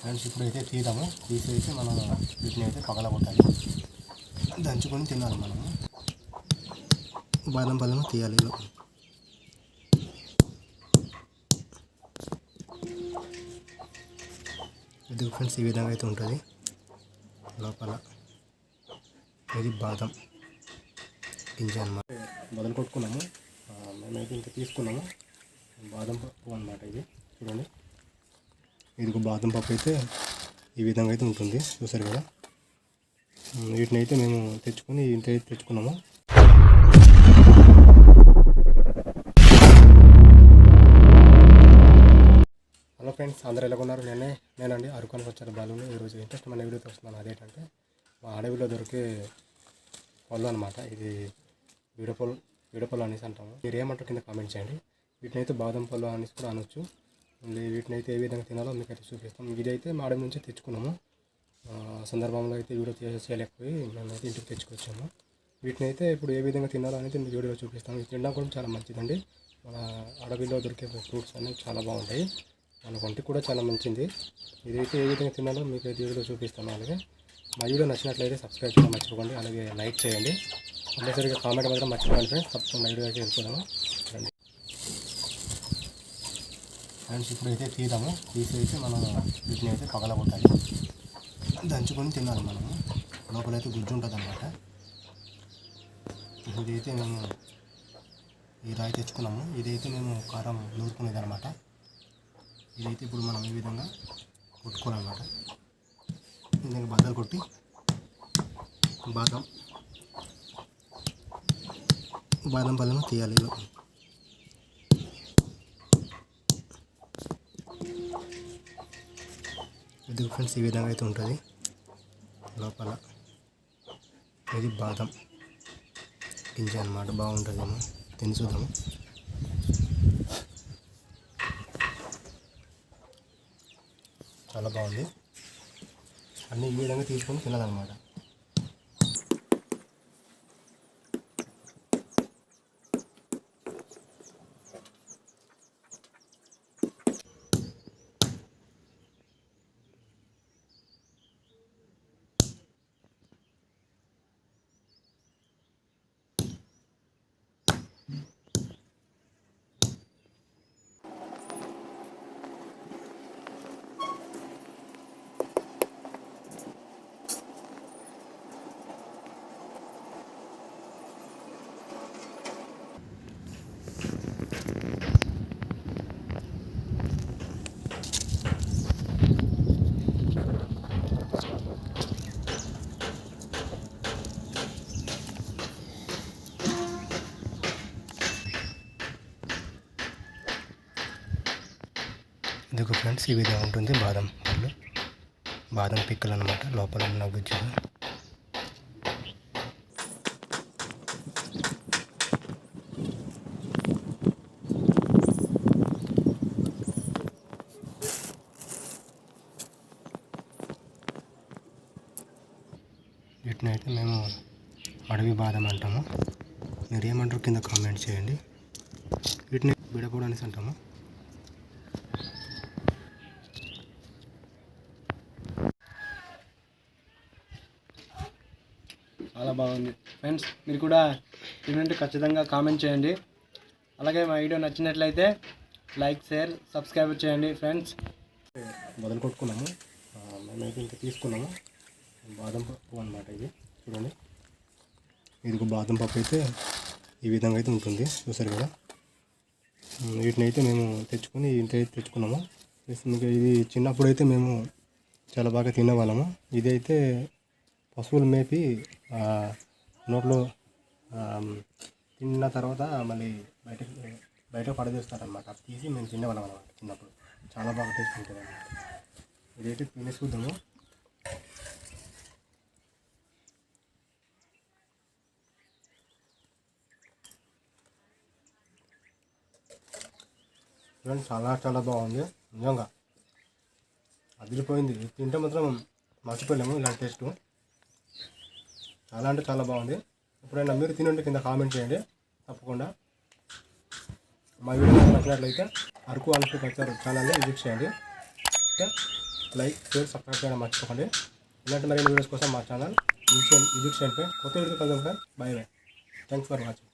Friends ఇప్పుడు అయితే తీద్దాము. తీసి అయితే మనం వీటిని అయితే పగలగొట్టాలి. దంచుకొని తినాలి మనము బాదం పళ్ళను తీయాలి ఇది ఫ్రెండ్స్ ఈ విధంగా అయితే ఉంటుంది. లోపల ఇది బాదం గింజ అనమాట మొదలు కొట్టుకున్నాము. మేమైతే ఇంకా తీసుకున్నాము. బాదం పప్పు అనమాట ఇది. చూడండి. ఇది బాదం పప్పు అయితే ఈ విధంగా అయితే ఉంటుంది. చూసారు కదా? వీటిని అయితే మేము తెచ్చుకొని ఇంత అయితే తెచ్చుకున్నాము. హలో ఫ్రెండ్స్ అందరు ఎలా ఉన్నారు? నేనే నేనండి అరుకొని వచ్చారు బాలుని. ఈరోజు ఇంట్రెస్ట్మైన వీడియో వస్తున్నాను. అదేంటంటే మా అడవిలో దొరికే పళ్ళు అనమాట ఇది బీడపళ్ళు బీడపళ్ళు అనేసి అంటాము. మీరు ఏమంటారు కింద కామెంట్ చేయండి. వీటిని అయితే బాదం పళ్ళు అనేసి కూడా అనొచ్చు. వీటిని అయితే ఏ విధంగా తినాలో మీకు అయితే చూపిస్తాం. ఇది అయితే మా అడవి నుంచి తెచ్చుకున్నాము సందర్భంలో అయితే వీడియో చేయలేకపోయి మేమైతే ఇంటికి తెచ్చుకొచ్చాము. వీటిని అయితే ఇప్పుడు ఏ విధంగా తినాలో అనేది మీకు వీడియో చూపిస్తాం. ఇది తినడం కూడా చాలా మంచిదండి. మన అడవిలో దొరికే ఫ్రూట్స్ అనేవి చాలా బాగుంటాయి. మన వంటి కూడా చాలా మంచిది. ఇదైతే ఏ విధంగా తినాలో మీకు అయితే వీడియో చూపిస్తాను. అలాగే మా వీడియో నచ్చినట్లయితే సబ్స్క్రైబ్ చేయడం మర్చిపోకండి. అలాగే లైక్ చేయండి. కంపల్సరీగా కామెంట్ మాత్రం మర్చిపోకండి ఫ్రెండ్స్. తప్పకుండా వీడియో అయితే వెళ్ళిపోదాము. ఫ్రెండ్స్ ఇప్పుడైతే తీద్దాము తీసి అయితే మనం వీటిని అయితే పగలగొట్టాలి. దంచుకొని తినాలి మనము. లోపలైతే గుజ్జు ఉంటుంది అనమాట ఇదైతే మేము ఈ రాయి తెచ్చుకున్నాము. ఇదైతే మేము కారం నూరుకునేది అనమాట ఇదైతే ఇప్పుడు మనం ఈ విధంగా కొట్టుకోవాలన్నమాట. దీనికి బద్దలు కొట్టి బాదం బాదం పళ్ళను తీయాలి. ఇలా. ఇది ఫ్రెండ్స్ ఈ విధంగా అయితే ఉంటుంది. లోపల ఇది బాదం. గింజ అనమాట బాగుంటుందేమో. తినుసుదాము చాలా బాగుంది. అన్నీ ఈ విధంగా తీసుకొని తినాలన్నమాట ఇదిగో ఫ్రెండ్స్? ఈ విధంగా ఉంటుంది బాదం పళ్ళు. బాదం పిక్కలు అనమాట లోపల ఉన్న గుజ్జు వీటిని అయితే మేము అడవి బాదం అంటాము. మీరు ఏమంటారు కింద కామెంట్ చేయండి. వీటిని బిడపూడ అంటాము. బాగుంది. ఫ్రెండ్స్ మీరు కూడా తినండి ఖచ్చితంగా కామెంట్ చేయండి. అలాగే మా వీడియో నచ్చినట్లయితే లైక్ షేర్ సబ్స్క్రైబ్ చేయండి ఫ్రెండ్స్ మొదలు కొట్టుకున్నాము. మేమైతే ఇంకా తీసుకున్నాము. బాదం పప్పు అనమాట ఇది. చూడండి. ఇది బాదం పప్పు అయితే ఈ విధంగా అయితే ఉంటుంది. చూసారు కదా? వీటిని అయితే మేము తెచ్చుకొని ఇంత అయితే తెచ్చుకున్నాము. ప్లస్ ఇంకా ఇది చిన్నప్పుడు అయితే మేము చాలా బాగా తినేవాళ్ళము. ఇదైతే పశువులు మేపి నోట్లో తిన్న తర్వాత మళ్ళీ బయట బయట పడదేస్తారనమాట అది తీసి మేము తినేవాళ్ళం అనమాట చిన్నప్పుడు. చాలా బాగా టేస్ట్ ఉంటుంది అనమాట ఇదైతే తినేసి చూద్దాము. చూడండి చాలా చాలా బాగుంది. నిజంగా. అదిరిపోయింది. తింటే మాత్రం మర్చిపోలేము ఇలాంటి టేస్ట్. చాలా అంటే చాలా బాగుంది. ఎప్పుడైనా మీరు తినండి కింద కామెంట్ చేయండి. తప్పకుండా. మా వీడియో నచ్చినట్లయితే అరకు అలసి కల్చర్ ఛానల్ని విజిట్ చేయండి. లైక్ షేర్ సబ్స్క్రైబ్ చేయడం మర్చిపోకండి. ఇలాంటి మరిన్ని వీడియోస్ కోసం మా ఛానల్ విజిట్ చేయండి. కొత్త వీడియో కలుద్దాం sir bye bye thanks for watching.